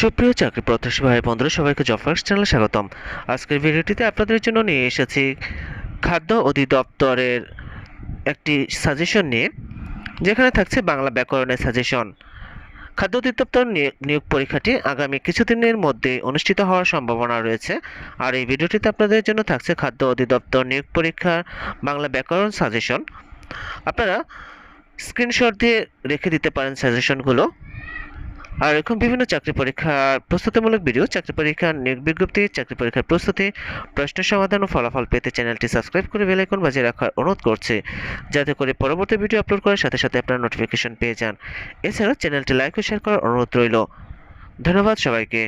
সুপ্রিয় চাকরি প্রত্যাশী ভাই বন্ধুরা, সবাইকে জব চ্যানেলে স্বাগতম। আজকের ভিডিওটিতে আপনাদের জন্য নিয়ে এসেছি খাদ্য অধিদপ্তরের একটি সাজেশন নিয়ে, যেখানে থাকছে বাংলা ব্যাকরণের সাজেশন খাদ্য অধিদপ্তর নিয়ে- নিয়োগ পরীক্ষাটি আগামী কিছুদিনের মধ্যে অনুষ্ঠিত হওয়ার সম্ভাবনা রয়েছে। আর এই ভিডিওটিতে আপনাদের জন্য থাকছে খাদ্য অধিদপ্তর নিয়োগ পরীক্ষার বাংলা ব্যাকরণ সাজেশন আপনারা স্ক্রিনশট দিয়ে রেখে দিতে পারেন সাজেশনগুলো আর এরকম বিভিন্ন চাকরি পরীক্ষার প্রস্তুতিমূলক ভিডিও চাকরি পরীক্ষার নিয়োগ বিজ্ঞপ্তি, চাকরি পরীক্ষার প্রস্তুতি, প্রশ্ন সমাধান ও ফলাফল পেতে চ্যানেলটি সাবস্ক্রাইব করে বেল আইকন বাজিয়ে রাখার অনুরোধ করছে। যাতে করে পরবর্তী ভিডিও আপলোড করার সাথে সাথে আপনারা নোটিফিকেশন পেয়ে যান। এছাড়াও চ্যানেলটি লাইক ও শেয়ার করার অনুরোধ রইল। ধন্যবাদ সবাইকে।